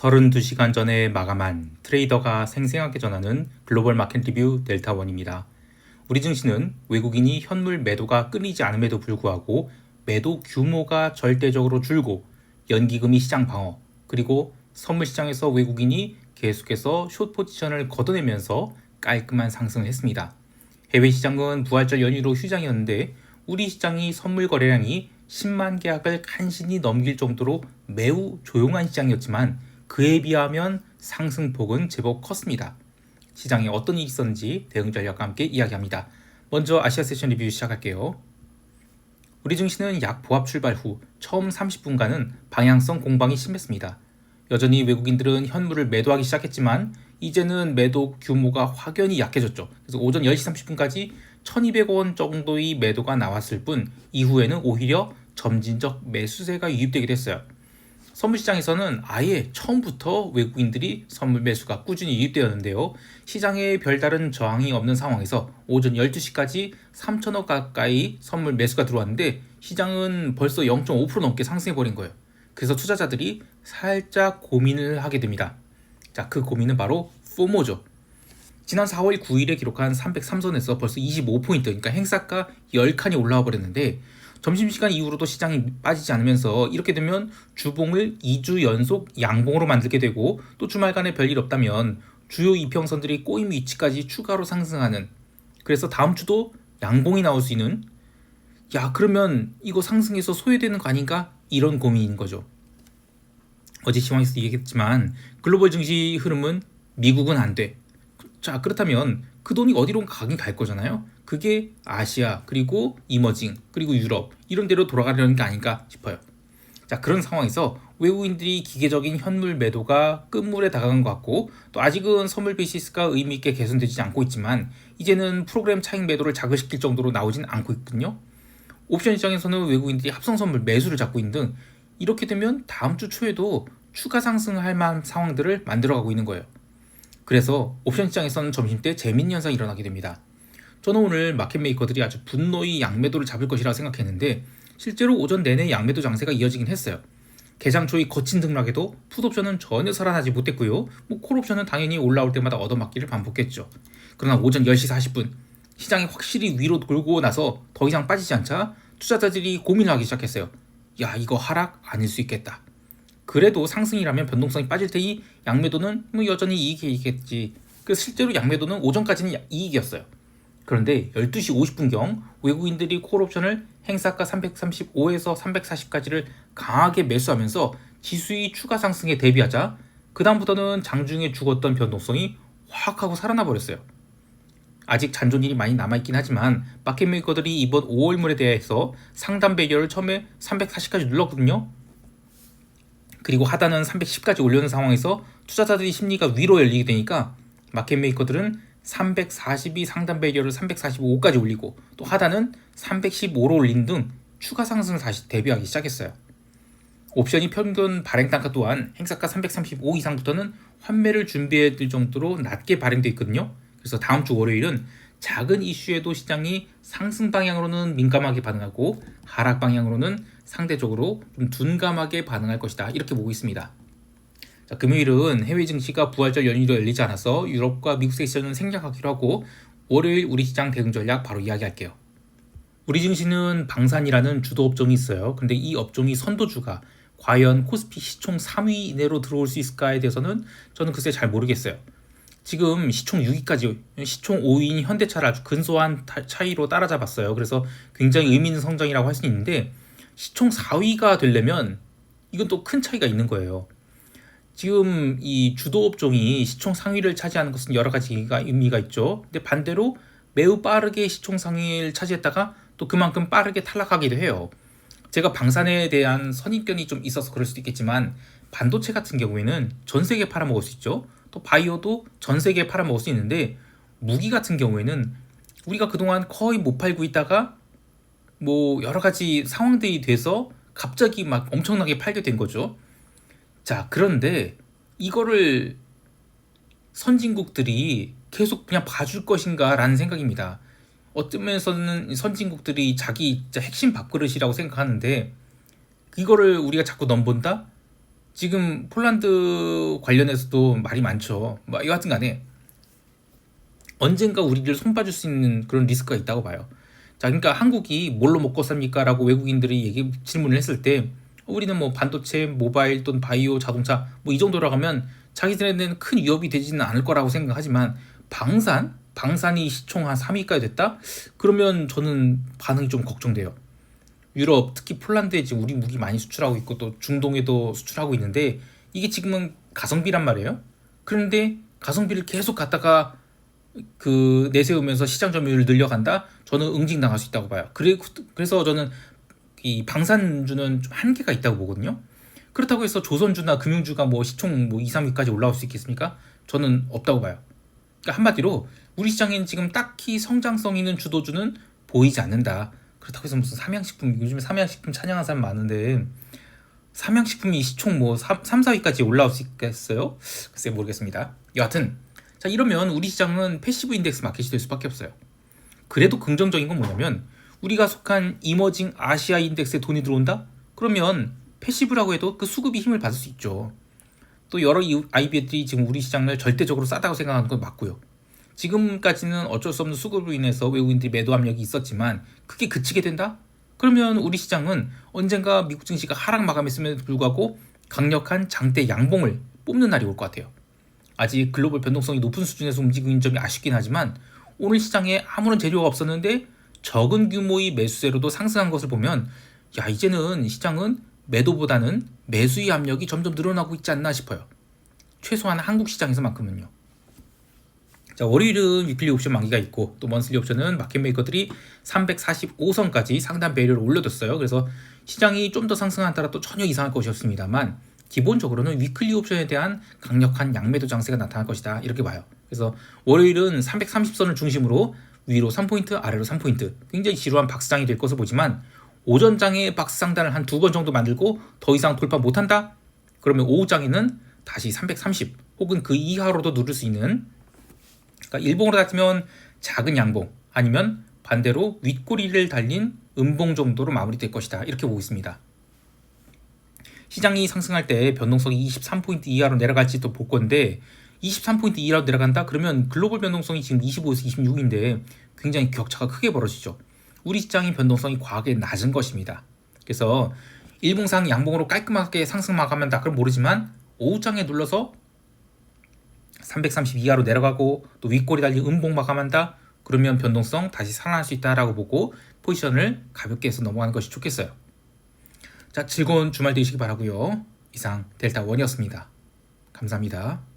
32시간 전에 마감한 트레이더가 생생하게 전하는 글로벌 마켓 리뷰 델타원입니다. 우리 증시는 외국인이 현물 매도가 끊이지 않음에도 불구하고 매도 규모가 절대적으로 줄고 연기금이 시장 방어 그리고 선물 시장에서 외국인이 계속해서 숏 포지션을 걷어내면서 깔끔한 상승을 했습니다. 해외 시장은 부활절 연휴로 휴장이었는데 우리 시장이 선물 거래량이 10만 계약을 간신히 넘길 정도로 매우 조용한 시장이었지만 그에 비하면 상승폭은 제법 컸습니다. 시장에 어떤 일이 있었는지 대응 전략과 함께 이야기합니다. 먼저 아시아 세션 리뷰 시작할게요. 우리 증시는 약 보합 출발 후 처음 30분간은 방향성 공방이 심했습니다. 여전히 외국인들은 현물을 매도하기 시작했지만 이제는 매도 규모가 확연히 약해졌죠. 그래서 오전 10시 30분까지 1200원 정도의 매도가 나왔을 뿐 이후에는 오히려 점진적 매수세가 유입되게 됐어요. 선물시장에서는 아예 처음부터 외국인들이 선물 매수가 꾸준히 유입되었는데요. 시장에 별다른 저항이 없는 상황에서 오전 12시까지 3천억 가까이 선물 매수가 들어왔는데 시장은 벌써 0.5% 넘게 상승해버린 거예요. 그래서 투자자들이 살짝 고민을 하게 됩니다. 자, 그 고민은 바로 포모죠. 지난 4월 9일에 기록한 303선에서 벌써 25포인트, 그러니까 행사가 10칸이 올라와 버렸는데 점심시간 이후로도 시장이 빠지지 않으면서 이렇게 되면 주봉을 2주 연속 양봉으로 만들게 되고 또 주말간에 별일 없다면 주요 이평선들이 꼬임 위치까지 추가로 상승하는 그래서 다음 주도 양봉이 나올 수 있는 야 그러면 이거 상승해서 소외되는 거 아닌가 이런 고민인 거죠. 어제 시황에서 얘기했지만 글로벌 증시 흐름은 미국은 안 돼. 자 그렇다면 그 돈이 어디로 가긴 갈 거잖아요. 그게 아시아 그리고 이머징 그리고 유럽 이런 데로 돌아가려는 게 아닌가 싶어요. 자 그런 상황에서 외국인들이 기계적인 현물 매도가 끝물에 다가간 것 같고 또 아직은 선물 베이시스가 의미 있게 개선되지 않고 있지만 이제는 프로그램 차익 매도를 자극시킬 정도로 나오진 않고 있거든요. 옵션 시장에서는 외국인들이 합성 선물 매수를 잡고 있는 등 이렇게 되면 다음 주 초에도 추가 상승할 만한 상황들을 만들어가고 있는 거예요. 그래서 옵션 시장에서는 점심때 재밌는 현상이 일어나게 됩니다. 저는 오늘 마켓 메이커들이 아주 분노의 양매도를 잡을 것이라 생각했는데 실제로 오전 내내 양매도 장세가 이어지긴 했어요. 개장 초의 거친 등락에도 풋옵션은 전혀 살아나지 못했고요. 뭐 콜옵션은 당연히 올라올 때마다 얻어맞기를 반복했죠. 그러나 오전 10시 40분 시장이 확실히 위로 돌고 나서 더 이상 빠지지 않자 투자자들이 고민을 하기 시작했어요. 야 이거 하락 아닐 수 있겠다. 그래도 상승이라면 변동성이 빠질 테니 양매도는 뭐 여전히 이익이겠지. 그 실제로 양매도는 오전까지는 이익이었어요. 그런데 12시 50분경 외국인들이 콜옵션을 행사가 335에서 340까지를 강하게 매수하면서 지수의 추가 상승에 대비하자 그다음부터는 장중에 죽었던 변동성이 확 하고 살아나 버렸어요. 아직 잔존일이 많이 남아있긴 하지만 마켓메이커들이 이번 5월물에 대해서 상단 배열을 처음에 340까지 눌렀거든요. 그리고 하단은 310까지 올려놓은 상황에서 투자자들이 심리가 위로 열리게 되니까 마켓메이커들은 342 상단 배열을 345까지 올리고 또 하단은 315로 올린 등 추가 상승을 다시 대비하기 시작했어요. 옵션이 평균 발행 단가 또한 행사가 335 이상부터는 환매를 준비해야 될 정도로 낮게 발행돼 있거든요. 그래서 다음 주 월요일은 작은 이슈에도 시장이 상승 방향으로는 민감하게 반응하고 하락 방향으로는 상대적으로 좀 둔감하게 반응할 것이다. 이렇게 보고 있습니다. 자, 금요일은 해외 증시가 부활절 연휴로 열리지 않아서 유럽과 미국 세션은 생략하기로 하고 월요일 우리 시장 대응 전략 바로 이야기할게요. 우리 증시는 방산이라는 주도 업종이 있어요. 근데 이 업종이 선도주가 과연 코스피 시총 3위 이내로 들어올 수 있을까에 대해서는 저는 글쎄 잘 모르겠어요. 지금 시총 6위까지 시총 5위인 현대차를 아주 근소한 차이로 따라잡았어요. 그래서 굉장히 의미 있는 성장이라고 할 수 있는데 시총 4위가 되려면 이건 또 큰 차이가 있는 거예요. 지금 이 주도 업종이 시총 상위를 차지하는 것은 여러 가지가 의미가 있죠. 근데 반대로 매우 빠르게 시총 상위를 차지했다가 또 그만큼 빠르게 탈락하기도 해요. 제가 방산에 대한 선입견이 좀 있어서 그럴 수도 있겠지만 반도체 같은 경우에는 전 세계 팔아먹을 수 있죠. 또 바이오도 전 세계에 팔아먹을 수 있는데 무기 같은 경우에는 우리가 그동안 거의 못 팔고 있다가 뭐 여러 가지 상황들이 돼서 갑자기 막 엄청나게 팔게 된 거죠. 자, 그런데 이거를 선진국들이 계속 그냥 봐줄 것인가라는 생각입니다. 어떤 면에서는 선진국들이 자기 핵심 밥그릇이라고 생각하는데 이거를 우리가 자꾸 넘본다? 지금 폴란드 관련해서도 말이 많죠. 뭐 여하튼 간에 언젠가 우리를 손봐줄 수 있는 그런 리스크가 있다고 봐요. 자, 그러니까 한국이 뭘로 먹고 삽니까? 라고 외국인들이 얘기, 질문을 했을 때 우리는 뭐 반도체, 모바일 또는 바이오, 자동차 뭐 이 정도로 가면 자기들에는 큰 위협이 되지는 않을 거라고 생각하지만 방산? 방산이 시총 한 3위까지 됐다? 그러면 저는 반응이 좀 걱정돼요. 유럽, 특히 폴란드에 지금 우리 무기 많이 수출하고 있고 또 중동에도 수출하고 있는데 이게 지금은 가성비란 말이에요. 그런데 가성비를 계속 갖다가 그 내세우면서 시장 점유율을 늘려간다? 저는 응징당할 수 있다고 봐요. 그래, 그래서 저는 이 방산주는 좀 한계가 있다고 보거든요. 그렇다고 해서 조선주나 금융주가 뭐 시총 뭐 2, 3위까지 올라올 수 있겠습니까? 저는 없다고 봐요. 그러니까 한마디로 우리 시장엔 지금 딱히 성장성 있는 주도주는 보이지 않는다. 그렇다고 해서 무슨 삼양식품 요즘에 삼양식품 찬양하는 사람 많은데 삼양식품이 시총 뭐 3, 3 4위까지 올라올 수 있겠어요? 글쎄 모르겠습니다. 여하튼 자 이러면 우리 시장은 패시브 인덱스 마켓이 될 수밖에 없어요. 그래도 긍정적인 건 뭐냐면 우리가 속한 이머징 아시아 인덱스에 돈이 들어온다? 그러면 패시브라고 해도 그 수급이 힘을 받을 수 있죠. 또 여러 IB들이 지금 우리 시장을 절대적으로 싸다고 생각하는 건 맞고요. 지금까지는 어쩔 수 없는 수급으로 인해서 외국인들이 매도 압력이 있었지만 그게 그치게 된다? 그러면 우리 시장은 언젠가 미국 증시가 하락 마감했음에도 불구하고 강력한 장대 양봉을 뽑는 날이 올 것 같아요. 아직 글로벌 변동성이 높은 수준에서 움직이는 점이 아쉽긴 하지만 오늘 시장에 아무런 재료가 없었는데 적은 규모의 매수세로도 상승한 것을 보면 야 이제는 시장은 매도보다는 매수의 압력이 점점 늘어나고 있지 않나 싶어요. 최소한 한국 시장에서만큼은요. 자, 월요일은 위클리 옵션 만기가 있고 또 먼슬리 옵션은 마켓 메이커들이 345선까지 상단 배열을 올려뒀어요. 그래서 시장이 좀 더 상승한 따라 또 전혀 이상할 것이 없습니다만 기본적으로는 위클리 옵션에 대한 강력한 양매도 장세가 나타날 것이다. 이렇게 봐요. 그래서 월요일은 330선을 중심으로 위로 3포인트, 아래로 3포인트. 굉장히 지루한 박스장이 될 것을 보지만 오전장에 박스 상단을 한 두 번 정도 만들고 더 이상 돌파 못한다? 그러면 오후장에는 다시 330 혹은 그 이하로도 누를 수 있는 그러니까 일봉으로 같으면 작은 양봉 아니면 반대로 윗꼬리를 달린 음봉 정도로 마무리될 것이다. 이렇게 보고 있습니다. 시장이 상승할 때 변동성이 23포인트 이하로 내려갈지도 볼 건데 23포인트 이하로 내려간다? 그러면 글로벌 변동성이 지금 25에서 26인데 굉장히 격차가 크게 벌어지죠. 우리 시장의 변동성이 과하게 낮은 것입니다. 그래서 일봉상 양봉으로 깔끔하게 상승 마감한다. 그럼 모르지만 오후장에 눌러서 330 이하로 내려가고 또 윗골이 달린 음봉 마감한다. 그러면 변동성 다시 살아날 수 있다라고 보고 포지션을 가볍게 해서 넘어가는 것이 좋겠어요. 자, 즐거운 주말 되시기 바라고요. 이상 델타 원이었습니다. 감사합니다.